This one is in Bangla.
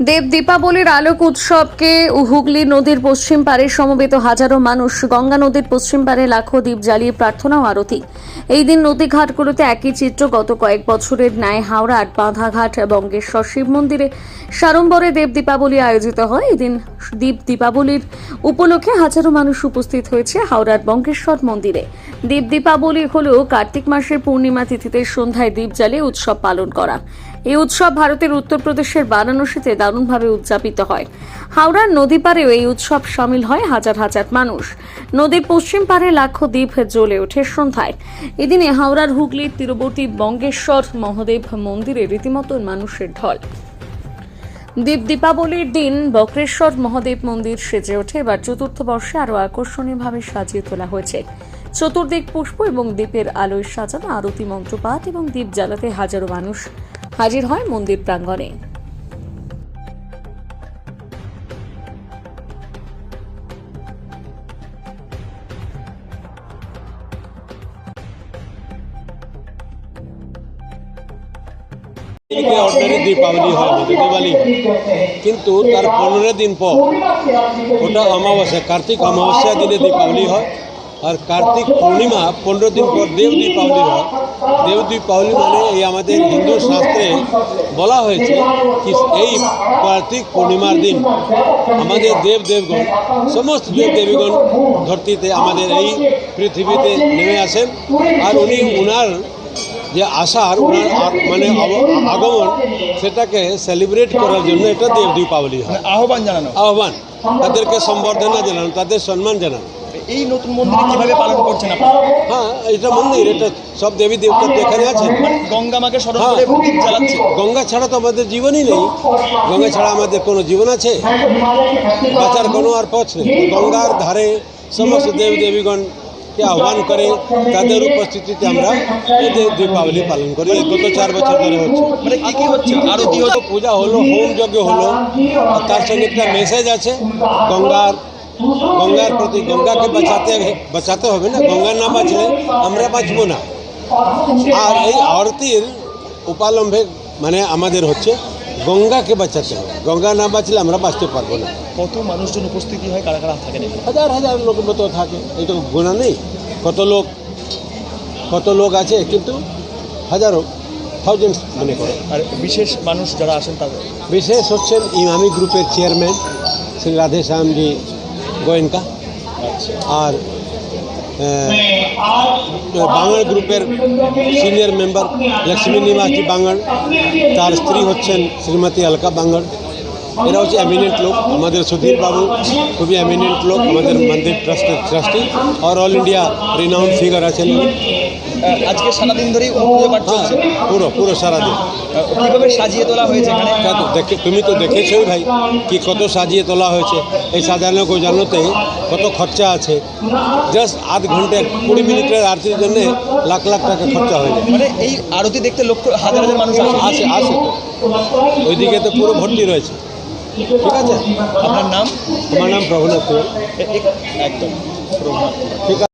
দেব দীপাবলির আলোক উৎসবকে হুগলি নদীর পশ্চিম পারে সমবেত হাজারো মানুষ, গঙ্গা নদীর পশ্চিম পারে লাখো দ্বীপ জ্বালিয়ে প্রার্থনা ও আরতি। এই দিন নদী ঘাটগুলোতে একই চিত্র গত কয়েক বছরের ন্যায় হাওড়ার বাঁধাঘাট বঙ্গেশ্বর শিব মন্দিরে সাড়ম্বরে দেব দীপাবলি আয়োজিত হয়। এদিন দীপ দীপাবলির উপলক্ষে হাজারো মানুষ উপস্থিত হয়েছে হাওড়ার বঙ্গেশ্বর মন্দিরে। দীপ দীপাবলি হল কার্তিক মাসের পূর্ণিমা তিথিতে সন্ধ্যায় দ্বীপ জ্বালিয়ে উৎসব পালন করা। এই উৎসব ভারতের উত্তরপ্রদেশের বারাণসীতে দারুণভাবে উদযাপিত হয়। হাওড়ার নদী পাড়েও এই উৎসব সামিল হয় হাজার হাজার মানুষ। নদীর পশ্চিম পাড়ে লাখো দ্বীপ জ্বলে ওঠে সন্ধ্যায়। এদিনে হাওড়ার হুগলির তীরবর্তী বঙ্গেশ্বর মহাদেব মন্দিরে রীতিমতো মানুষের ঢল। দীপ দীপাবলির দিন বক্রেশ্বর মহাদেব মন্দির সেজে ওঠে। এবার চতুর্থ বর্ষে আরও আকর্ষণীয়ভাবে সাজিয়ে তোলা হয়েছে। চতুর্দিক পুষ্প এবং দ্বীপের আলোয় সাজানো আরতি মন্ত্রপাঠ এবং দ্বীপ জ্বালাতে হাজারো মানুষ হাজির হয় মন্দির প্রাঙ্গণে। দীপাবলি হয় কিন্তু তার পনেরো দিন পর, ওটা অমাবস্যা, কার্তিক অমাবস্যা দিনে দীপাবলি হয়। আর কার্তিক পূর্ণিমা পনেরো দিন পর দেব দীপাবলি হয়। দেব দীপাবলি মানে এই আমাদের হিন্দু শাস্ত্রে বলা হয়েছে কি এই কার্তিক পূর্ণিমার দিন আমাদের দেব দেবগণ সমস্ত দেব দেবীগণ ধরতিতে আমাদের এই পৃথিবীতে নেমে আসেন। আর উনি উনার যে আসার ওনার মানে আগমন সেটাকে সেলিব্রেট করার জন্য এটা দেব দীপাবলি হয়। মানে আহ্বান জানানো। আহ্বান। তাদেরকে সম্বর্ধনা জানানো তাদের সম্মান জানানো। এই নতুন মন্দির কীভাবে পালন করছেন আপনারা? হ্যাঁ এটা মন্দির এটা সব দেবী দেবতা এখানে আছেন মানে গঙ্গা মাকে স্মরণ হ্যাঁ। করে জ্বালাচ্ছে গঙ্গা ছাড়া তো আমাদের জীবনই নেই। গঙ্গা ছাড়া আমাদের কোনো জীবন আছে। বাঁচার কোনো আর পথ নেই। গঙ্গার ধারে সমস্ত দেব দেবীগণকে আহ্বান করে তাদের উপস্থিতিতে আমরা এই দীপাবলি পালন করি। এই গত চার বছর ধরে হচ্ছে। মানে কি কি হচ্ছে? আরতি হলো পূজা হলো হোম যজ্ঞ হলো আর তার সঙ্গে একটা মেসেজ আছে। গঙ্গার গঙ্গার প্রতি গঙ্গাকে বাঁচাতে বাঁচাতে হবে না গঙ্গা না বাঁচলে আমরা বাঁচবো না। আর এই আরতির উপালম্বে মানে আমাদের হচ্ছে গঙ্গাকে বাঁচাতে হবে। গঙ্গা না বাঁচলে আমরা বাঁচতে পারব না। কত মানুষজন উপস্থিতি হয় কারা কারা এখানে? হাজার হাজার লোকের মতো থাকে এই তো গোনা নেই। কত লোক কত লোক আছে কিন্তু হাজারো থাউজেন্ডস মনে করে। আর বিশেষ মানুষ যারা আসেন তাদের? বিশেষ হচ্ছেন ইমামি গ্রুপের চেয়ারম্যান শ্রী রাধেশ্যামজি গোয়েঙ্কা আচ্ছা আর বাঙাল গ্রুপের সিনিয়র মেম্বার লক্ষ্মী নিবাসী বাঙাল তার স্ত্রী হচ্ছেন শ্রীমতী অলকা বাঙাল এরা হচ্ছে এমিনেন্ট লোক আমাদের সুধীর বাবু খুবই এমিনেন্ট লোক আমাদের মন্দির ট্রাস্টের ট্রাস্টি আর অল ইন্ডিয়া রিনাউন্ড ফিগার আছেন উনি। আহ, আজকে সারাদিন ধরেই পুজো পাঠ হ্যাঁ চলছে পুরো পুরো সারাদিন। কীভাবে সাজিয়ে তোলা হয়েছে এখানে? দেখে তুমি তো দেখেছোই ভাই কি কত সাজিয়ে তোলা হয়েছে। এই সাজানো গোজানোতে কত খরচা আছে। জাস্ট আধ ঘণ্টা কুড়ি মিনিটের আরতির জন্য লাখ লাখ টাকা খরচা হয়ে যায়। মানে এই আরতি দেখতে লক্ষ হাজার হাজার মানুষ আসে? আসে ওইদিকে তো পুরো ভর্তি রয়েছে। ঠিক আছে। আপনার নাম? আমার নাম প্রভুনাথ একদম। ঠিক আছে।